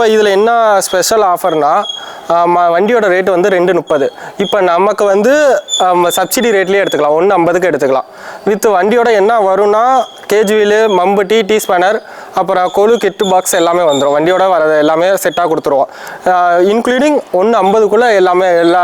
இப்போ இதில் என்ன ஸ்பெஷல் ஆஃபர்னா வண்டியோட ரேட்டு வந்து ரெண்டு முப்பது. இப்போ நமக்கு வந்து சப்சிடி ரேட்லேயே எடுத்துக்கலாம். ஒன்று ஐம்பதுக்கு எடுத்துக்கலாம். வித் வண்டியோட என்ன வரும்னா கேஜ் மம்பட்டி மம்புட்டி டீ ஸ்பேனர் அப்புறம் கொழு கிட்டு பாக்ஸ் எல்லாமே வந்துடும் வண்டியோட வரது எல்லாமே செட்டாக கொடுத்துருவோம். இன்க்ளூடிங் ஒன்று ஐம்பதுக்குள்ளே எல்லாமே எல்லா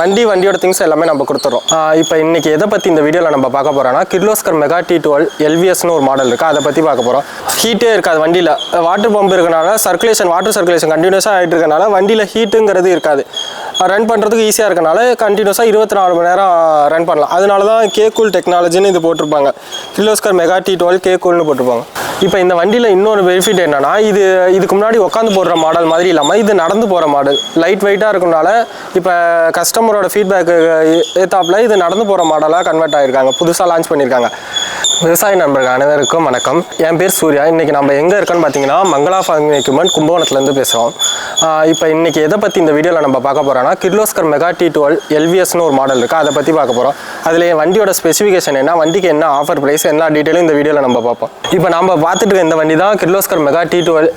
வண்டி வண்டியோட திங்ஸ் எல்லாமே நம்ம கொடுத்துருவோம் இப்போ இன்னைக்கு எதை பற்றி இந்த வீடியோவில் நம்ம பார்க்க போகிறோம்னா கிர்லோஸ்கர் மெகா டி டுவெல் எல்விஎஸ்னு ஒரு மாடல் இருக்குது அதை பற்றி பார்க்க போகிறோம் ஹீட்டே இருக்காது வண்டியில். வாட்டர் பம்ப் இருக்கனால சர்க்குலேஷன் வாட்டர் சர்க்குலேஷன் கண்டினியூஸாக ஆகிட்டு இருக்கனால வண்டியில் ஹீட்டுங்கிறது இருக்காது. ரன் பண்ணுறதுக்கு ஈஸியாக இருக்கனால கண்டினியூஸாக இருபத்தி நாலு மணி நேரம் ரன் பண்ணலாம். அதனால தான் கே கூல் டெக்னாலஜின்னு இது போட்டிருப்பாங்க. Kirloskar mega T twelve K கூல்னு போட்டிருப்பாங்க. இப்போ இந்த வண்டியில் இன்னொரு பெனிஃபிட் என்னன்னா இது இதுக்கு முன்னாடி உட்காந்து போடுற மாடல் மாதிரி இல்லாமல் இது நடந்து போகிற மாடல் லைட் வெயிட்டாக இருக்கனால இப்போ கஸ்டமரோட ஃபீட்பேக்கு ஏத்தாப்பில் இது நடந்து போகிற மாடலாக கன்வெர்ட் ஆகிருக்காங்க புதுசாக லான்ச் பண்ணியிருக்காங்க விவசாய நண்பர்கள் அனைவருக்கும் வணக்கம். என் பேர் சூர்யா. இன்றைக்கி நம்ம எங்கே இருக்கோன்னு பார்த்தீங்கன்னா மங்களா ஃபார்மிங் எக்யூப்மெண்ட் கும்பகோணத்துலேருந்து பேசுகிறோம் இப்போ இன்றைக்கி எதை பற்றி இந்த வீடியோவில் நம்ம பார்க்க போகிறோம்னா கிர்லோஸ்கர் மெகா டி டுவெல் எல்விஎஸ்னு ஒரு மாடல் இருக்குது அதை பற்றி பார்க்க போகிறோம் அதில் வண்டியோட ஸ்பெசிஃபிகேஷன் என்ன வண்டிக்கு என்ன ஆஃபர் ப்ரைஸ் எல்லா டீட்டெயிலும் இந்த வீடியோவில் நம்ம பார்ப்போம். இப்போ நம்ம பார்த்துட்டு இருக்க இந்த வண்டி தான் Kirloskar mega T twelve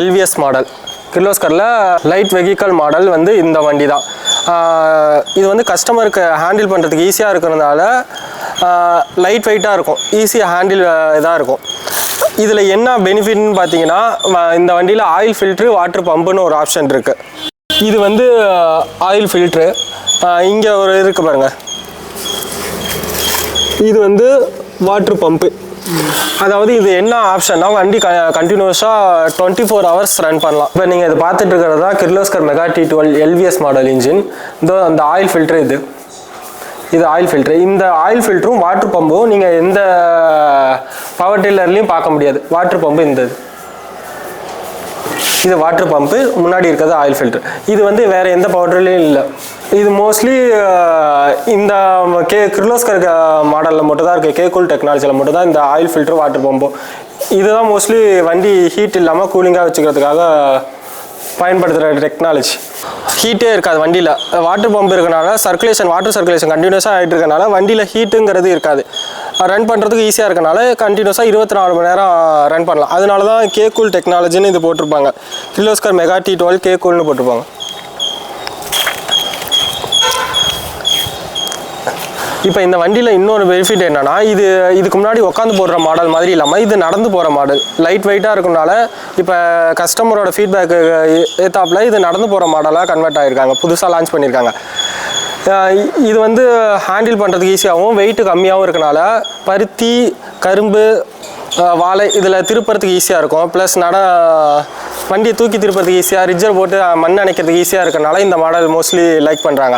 LVS model கிர்லோஸ்கரில் light vehicle model வந்து இந்த வண்டி தான். இது வந்து கஸ்டமருக்கு ஹேண்டில் பண்ணுறதுக்கு ஈஸியாக இருக்கிறதுனால லைட் வெயிட்டாக இருக்கும். ஈஸியாக ஹேண்டில் இதாக இருக்கும். இதில் என்ன பெனிஃபிட்னு பார்த்தீங்கன்னா வ- இந்த வண்டியில் ஆயில் ஃபில்ட்ரு வாட்ரு பம்புன்னு ஒரு ஆப்ஷன் இருக்குது இது வந்து ஆயில் ஃபில்ட்ரு இங்கே ஒரு இருக்கு பாருங்கள் இது வந்து வாட்ரு பம்பு அதாவது இது என்ன ஆப்ஷன்னா வண்டி க கண்டினியூஸாக டுவெண்ட்டி ஃபோர் ஹவர்ஸ் ரன் பண்ணலாம். இப்போ நீங்கள் இது பார்த்துட்டு இருக்கிறது தான் Kirloskar mega T twelve LVS model engine இந்த அந்த ஆயில் ஃபில்ட்ரு இது. இது ஆயில் ஃபில்ட்ரு இந்த ஆயில் ஃபில்டரும் வாட்ரு பம்பும் நீங்கள் எந்த பவர் டில்லர்லையும் பார்க்க முடியாது. வாட்ரு பம்பு இந்த இது. வாட்ரு பம்பு முன்னாடி இருக்கிறது ஆயில் ஃபில்ட்ரு இது வந்து வேறு எந்த பவுடர்லையும் இல்லை. இது மோஸ்ட்லி இந்த கே கிர்லோஸ்கர் மாடலில் மட்டும் தான் இருக்குது கேகூல் டெக்னாலஜியில் மட்டும் தான் இந்த ஆயில் ஃபில்ட்ரு வாட்டர் பம்பும் இதுதான் மோஸ்ட்லி வண்டி ஹீட் இல்லாமல் கூலிங்காக வச்சுக்கிறதுக்காக பயன்படுத்துகிற டெக்னாலஜி ஹீட்டே இருக்காது வண்டியில். வாட்டர் பம்ப் இருக்கனால சர்க்குலேஷன் வாட்டர் சர்க்குலேஷன் கண்டினியூஸாக ஆகிட்டு இருக்கனால வண்டியில் ஹீட்டுங்கிறது இருக்காது. ரன் பண்ணுறதுக்கு ஈஸியாக இருக்கனால கண்டினியூஸாக இருபத்தி நாலு மணி நேரம் ரன் பண்ணலாம். அதனால தான் கே கூல் டெக்னாலஜின்னு இது போட்டிருப்பாங்க. Kirloskar mega T twelve K போட்டிருப்பாங்க. இப்போ இந்த வண்டியில் இன்னொரு பெனிஃபிட் என்னென்னா இது இதுக்கு முன்னாடி உட்காந்து போடுற மாடல் மாதிரி இல்லாமல் இது நடந்து போகிற மாடல் லைட் வெயிட்டாக இருக்கனால இப்போ கஸ்டமரோட ஃபீட்பேக்கு ஏத்தாப்பில் இது நடந்து போகிற மாடலாக கன்வெர்ட் ஆகிருக்காங்க புதுசாக லான்ச் பண்ணியிருக்காங்க இது வந்து ஹேண்டில் பண்ணுறதுக்கு ஈஸியாகவும் வெயிட்டு கம்மியாகவும் இருக்கனால பருத்தி கரும்பு வாழை இதில் திருப்புறதுக்கு ஈஸியாக இருக்கும். ப்ளஸ் நட வண்டியை தூக்கி திருப்பறதுக்கு ஈஸியாக ரிஜர் போட்டு மண் அணைக்கிறதுக்கு ஈஸியாக இருக்கனால இந்த மாடல் மோஸ்ட்லி லைக் பண்ணுறாங்க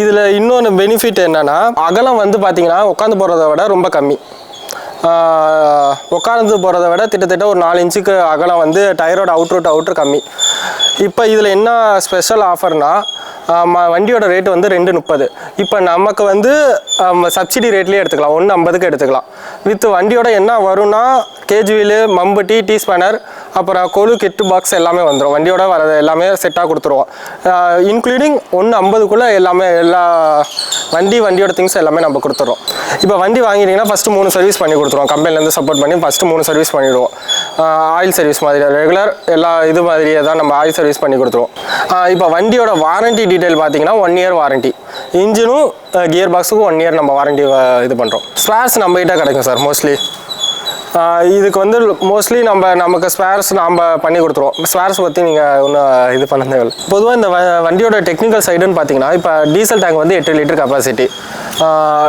இதில் இன்னொன்று பெனிஃபிட் என்னென்னா அகலம் வந்து பார்த்திங்கன்னா உட்காந்து போகிறத விட ரொம்ப கம்மி. உட்காந்து போகிறத விட கிட்டத்தட்ட ஒரு நாலு இன்ச்சுக்கு அகலம் வந்து டயரோட அவுட்ரு டு அவுட்ரு கம்மி. இப்போ இதில் என்ன ஸ்பெஷல் ஆஃபர்னால் வண்டியோட ரேட் வந்து ரெண்டு முப்பது. இப்போ நமக்கு வந்து சப்சிடி ரேட்லேயே எடுத்துக்கலாம். ஒன்று ஐம்பதுக்கு எடுத்துக்கலாம். வித் வண்டியோட என்ன வரும்னா கேஜ் மம்பட்டி மம்புட்டி டீ ஸ்பேனர் அப்புறம் கொழு கிட்டு பாக்ஸ் எல்லாமே வந்துடும் வண்டியோட வரது எல்லாமே செட்டாக கொடுத்துருவோம். இன்க்ளூடிங் ஒன்று ஐம்பதுக்குள்ளே எல்லாமே எல்லா வண்டி வண்டியோட திங்ஸ் எல்லாமே நம்ம கொடுத்துட்றோம் இப்போ வண்டி வாங்கிட்டீங்கன்னா ஃபஸ்ட்டு மூணு சர்வீஸ் பண்ணி கொடுத்துருவோம். கம்பெனிலேருந்து சப்போர்ட் பண்ணி ஃபஸ்ட்டு மூணு சர்வீஸ் பண்ணிவிடுவோம் ஆயில் சர்வீஸ் மாதிரி ரெகுலர் எல்லா இது மாதிரியே தான் நம்ம ஆயில் சர்வீஸ் பண்ணி கொடுத்துருவோம். இப்போ வண்டியோட வாரண்ட்டி டீட்டெயில் பார்த்தீங்கன்னா ஒன் இயர் வாரண்டி இன்ஜினும் கியர் பாக்ஸுக்கும் ஒன் இயர் நம்ம வாரண்டி இது பண்ணுறோம் ஸ்பேர்ஸ் நம்மகிட்ட கிடைக்கும் சார் மோஸ்ட்லி இதுக்கு வந்து மோஸ்ட்லி நம்ம நமக்கு ஸ்பேர்ஸ் நம்ம பண்ணி கொடுத்துருவோம். ஸ்பேர்ஸ் பற்றி நீங்கள் ஒன்றும் இது பண்ண தேவையில்லை. பொதுவாக இந்த வ- வண்டியோட டெக்னிக்கல் சைடுன்னு பார்த்தீங்கன்னா இப்போ டீசல் டேங்க் வந்து எட்டு லிட்டர் கெப்பாசிட்டி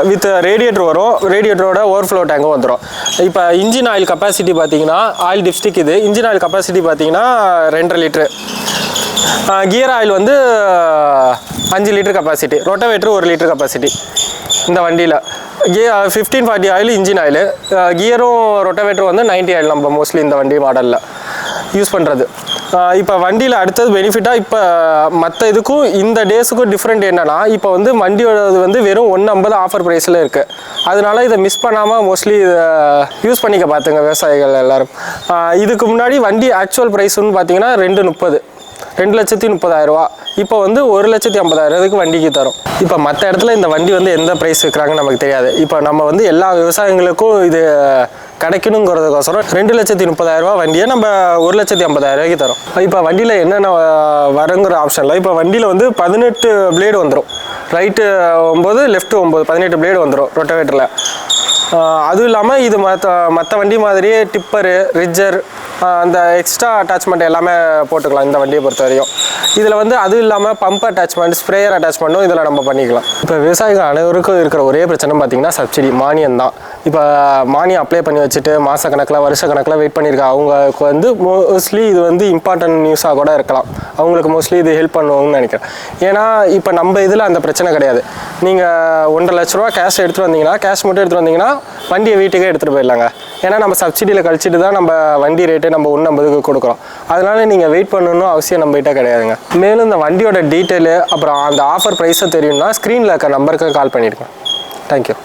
வித் ரேடியேட்டர் வரும். ரேடியேட்டரோட ஓவர்ஃப்ளோ டேங்கும் வந்துடும் இப்போ இன்ஜின் ஆயில் கெப்பாசிட்டி பார்த்தீங்கன்னா ஆயில் டிப்ஸ்டிக் இது. இன்ஜின் ஆயில் கெப்பாசிட்டி பார்த்தீங்கன்னா ரெண்டரை லிட்ரு கியர் ஆயில் வந்து அஞ்சு லிட்டர் கெப்பாசிட்டி ரொட்டவேட்டர் ஒரு லிட்டர் கெப்பாசிட்டி இந்த வண்டியில். Gear fifteen forty oil engine oil. கியரும் ரொட்டவேட்டரும் வந்து 90 ஆயில் நம்ம மோஸ்ட்லி இந்த வண்டி மாடலில் யூஸ் பண்ணுறது இப்போ வண்டியில் அடுத்தது பெனிஃபிட்டாக இப்போ மற்ற இதுக்கும் இந்த டேஸுக்கும் டிஃப்ரெண்ட் என்னென்னா இப்போ வந்து வண்டியோட வந்து வெறும் ஒன்று ஐம்பது ஆஃபர் ப்ரைஸில் இருக்குது அதனால இதை மிஸ் பண்ணாமல் மோஸ்ட்லி இதை யூஸ் பண்ணிக்க பார்த்துங்க விவசாயிகள் எல்லோரும். இதுக்கு முன்னாடி வண்டி ஆக்சுவல் ப்ரைஸ்னு பார்த்தீங்கன்னா ரெண்டு முப்பது. ரெண்டு லட்சத்தி முப்பதாயிரரூவா. இப்போ வந்து ஒரு லட்சத்தி ஐம்பதாயிரத்துக்கு வண்டிக்கு தரும். இப்போ மற்ற இடத்துல இந்த வண்டி வந்து எந்த ப்ரைஸ் விற்கிறாங்கன்னு நமக்கு தெரியாது. இப்போ நம்ம வந்து எல்லா விவசாயிகளுக்கும் இது கிடைக்கணுங்கிறதுக்கோசரம் ரெண்டு லட்சத்தி முப்பதாயிரரூவா வண்டியை நம்ம ஒரு லட்சத்தி ஐம்பதாயிரரூவாய்க்கு தரும். இப்போ வண்டியில் என்னென்ன வரங்கிற ஆப்ஷனில் இப்போ வண்டியில் வந்து பதினெட்டு பிளேடு வந்துடும் ரைட்டு ஒம்பது லெஃப்ட்டு ஒம்பது பதினெட்டு பிளேடு வந்துடும் ரொட்டவேட்டரில் அதுவும் இல்லாமல் இது மற்ற மற்ற வண்டி மாதிரியே டிப்பரு ரிட்ஜர் அந்த எக்ஸ்ட்ரா அட்டாச்மெண்ட் எல்லாமே போட்டுக்கலாம் இந்த வண்டியை பொறுத்த வரையும். இதில் வந்து அதுவும் இல்லாமல் பம்ப் அட்டாச்மெண்ட் ஸ்ப்ரேயர் அட்டாச்மெண்ட்டும் இதில் நம்ம பண்ணிக்கலாம். இப்போ விவசாயிகள் அனைவருக்கும் இருக்கிற ஒரே பிரச்சனை பார்த்தீங்கன்னா சப்சிடி மானியம் தான் இப்போ மானியம் அப்ளை பண்ணி வச்சுட்டு மாத கணக்கில் வருஷ கணக்கில் வெயிட் பண்ணியிருக்காங்க அவங்களுக்கு வந்து மோஸ்ட்லி இது வந்து இம்பார்ட்டன்ட் நியூஸாக கூட இருக்கலாம். அவங்களுக்கு மோஸ்ட்லி இது ஹெல்ப் பண்ணுவோம்னு நினைக்கிறேன். ஏன்னா இப்போ நம்ம இதில் அந்த பிரச்சனை கிடையாது. நீங்கள் ஒன்றரை லட்ச ரூபா கேஷ் எடுத்துகிட்டு வந்தீங்கன்னா கேஷ் மட்டும் எடுத்துகிட்டு வந்தீங்கன்னா வண்டியை வீட்டுக்கே எடுத்துகிட்டு போயிடலாங்க. ஏன்னா நம்ம சப்சிடியில் கழிச்சிட்டு தான் நம்ம வண்டி ரேட்டு நம்ம ஒன்று ஐம்பதுக்கு கொடுக்குறோம். அதனால நீங்கள் வெயிட் பண்ணணும் அவசியம் நம்மகிட்ட கிடையாதுங்க. மேலும் இந்த வண்டியோட டீட்டெயிலு அப்புறம் அந்த ஆஃபர் ப்ரைஸை தெரியும்னா ஸ்க்ரீனில் இருக்க நம்பருக்கு கால் பண்ணிடுங்க. தேங்க்யூ